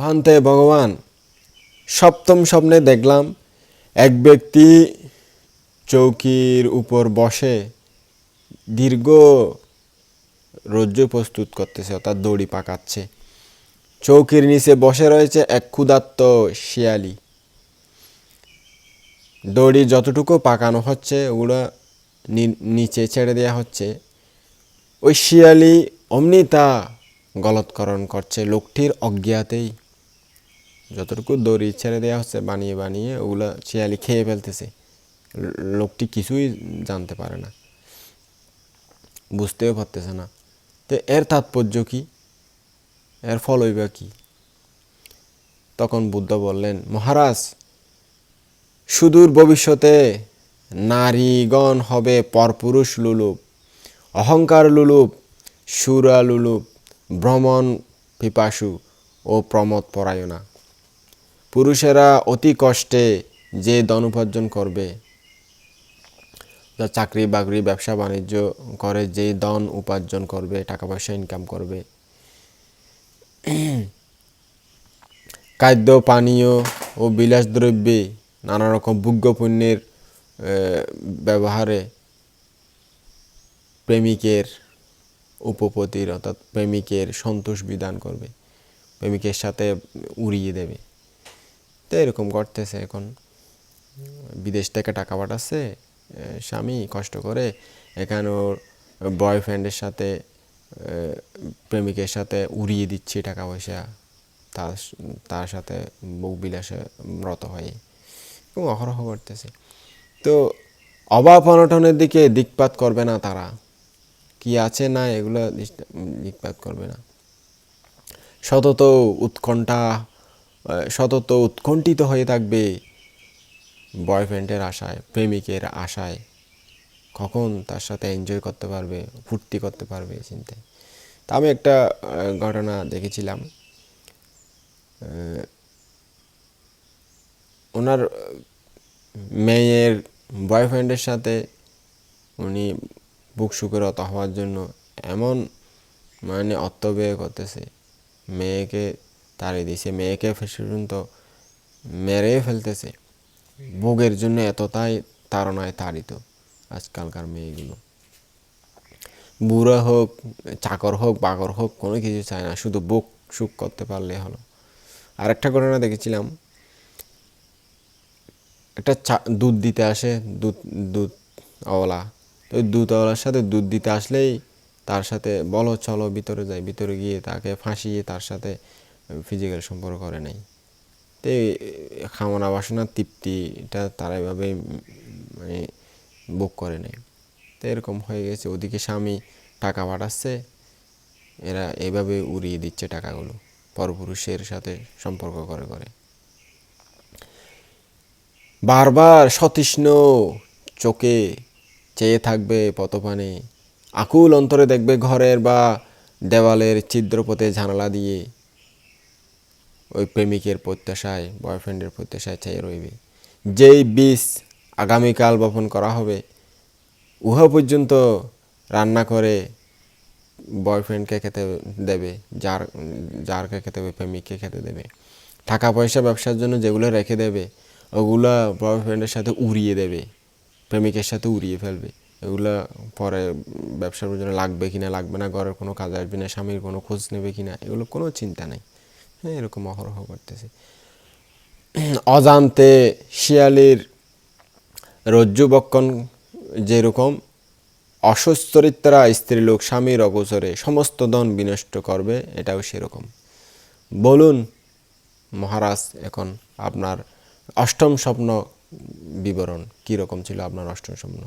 ভান্তে ভগবান। সপ্তম স্বপ্নে দেখলাম এক ব্যক্তি চৌকির উপর বসে দীর্ঘ রজ্জু প্রস্তুত করতেছে, অর্থাৎ দড়ি পাকাচ্ছে। চৌকির নিচে বসে রয়েছে এক ক্ষুধার্ত শিয়ালি। দড়ি যতটুকু পাকানো হচ্ছে, ওগুলো নিচে ছেড়ে দেওয়া হচ্ছে। ওই শিয়ালি অমনি তা গলৎকরণ করছে, লোকটির অজ্ঞাতেই। যতটুকু দড়ি ছেড়ে দেওয়া হচ্ছে, বানিয়ে বানিয়ে ওগুলো শিয়ালি খেয়ে ফেলতেছে, লোকটি কিছুই জানতে পারে না, বুঝতেও পারতেছে না। তো এর তাৎপর্য কি? এর ফল বা কি? তখন বুদ্ধ বললেন, মহারাজ, সুদূর ভবিষ্যতে নারীগণ হবে পরপুরুষ লুলুপ, অহংকার লুলুপ, সুরা লুলুপ, ভ্রমণ পিপাসু ও প্রমোদ পরায়ণা। পুরুষেরা অতি কষ্টে যে ধন উপার্জন করবে যা চাকরি বাকরি ব্যবসা বাণিজ্য করে যেই ধন উপার্জন করবে টাকা পয়সা ইনকাম করবে। খাদ্য পানীয় ও বিলাসদ্রব্যে নানা রকম ভোগ্যপণ্যের আহ, ব্যবহারে প্রেমিকের উপপতির অর্থাৎ প্রেমিকের সন্তোষ বিধান করবে। প্রেমিকের সাথে উড়িয়ে দেবে। তো এরকম করতেছে এখন। বিদেশ থেকে টাকা পাঠাচ্ছে স্বামী কষ্ট করে। এখানে ওর বয়ফ্রেন্ডের সাথে প্রেমিকের সাথে উড়িয়ে দিচ্ছে টাকা পয়সা। তার তার সাথে বউ বিলাসে রত হয়ে। এবং অহরহ করতেছে। তো অভাব অনটনের দিকে দিকপাত করবে না তারা। কি আছে না এগুলো দিকপাত করবে না। সতত উৎকণ্ঠা সতত উৎকণ্ঠিত হয়ে থাকবে বয়ফ্রেন্ডের আশায়, প্রেমিকের আশায়। কখন তার সাথে এনজয় করতে পারবে, ফুর্তি করতে পারবে চিন্তায়। তা আমি একটা ঘটনা দেখেছিলাম। ওনার মেয়ের বয়ফ্রেন্ডের সাথে উনি বুক সুখরত হওয়ার জন্য এমন মানে অর্থব্যয় করতেছে। মেয়েকে তাড়িয়ে দিছে, মেয়েকে পর্যন্ত মেরে ফেলতেছে। ভোগের জন্য এতটাই তাড়নায় তাড়িত আজকালকার মেয়েগুলো। বুড়া হোক, চাকর হোক বাগর হোক, কোনো কিছু চায় না, শুধু বুক সুখ করতে পারলে হলো। আরেকটা ঘটনা দেখেছিলাম। একটা দুধ দিতে আসে, দুধ দুধ অওলা তো দুধওয়ালার সাথে দুধ দিতে আসলেই তার সাথে বলো চলো ভিতরে যাই, ভিতরে গিয়ে তাকে ফাঁসিয়ে তার সাথে ফিজিক্যাল সম্পর্ক করে নাই। তো খামনা বাসনার তৃপ্তিটা তারা এভাবে মানে বুক করে নেয় তো, এরকম হয়ে গেছে। ওদিকে স্বামী টাকা পাঠাচ্ছে, এরা এভাবে উড়িয়ে দিচ্ছে টাকাগুলো, পরপুরুষের সাথে সম্পর্ক করে করে। বারবার সতৃষ্ণ চোখে চেয়ে থাকবে পতপানে, আকুল অন্তরে দেখবে ঘরের বা দেওয়ালের ছিদ্রপথে জানালা দিয়ে ওই প্রেমিকের প্রত্যাশায় বয়ফ্রেন্ডের প্রত্যাশায় চাই রইবে। যেই বীজ আগামীকাল বপন করা হবে, উহা পর্যন্ত রান্না করে বয়ফ্রেন্ডকে খেতে দেবে, যার, যারকে খেতে দেবে, প্রেমিককে খেতে দেবে। টাকা পয়সা ব্যবসার জন্য যেগুলো রেখে দেবে, ওগুলো বয়ফ্রেন্ডের সাথে উড়িয়ে দেবে, প্রেমিকের সাথে উড়িয়ে ফেলবে। এগুলো পরে ব্যবসার জন্য লাগবে কিনা, লাগবে না, ঘরের কোনো কাজ আসবে না, স্বামীর কোনো খোঁজ নেবে কিনা, এগুলো কোনো চিন্তা নেই। হ্যাঁ এরকম অহরহ করতেছে। অজান্তে শিয়ালির রজ্জুবক্ষণ যেরকম অসচ্চরিত্রা স্ত্রীলোক স্বামীর অগোচরে সমস্ত ধন বিনষ্ট করবে, এটাও সেরকম। বলুন, মহারাজ, এখন আপনার অষ্টম স্বপ্ন বিবরণ, কীরকম ছিল আপনার অষ্টম স্বপ্ন?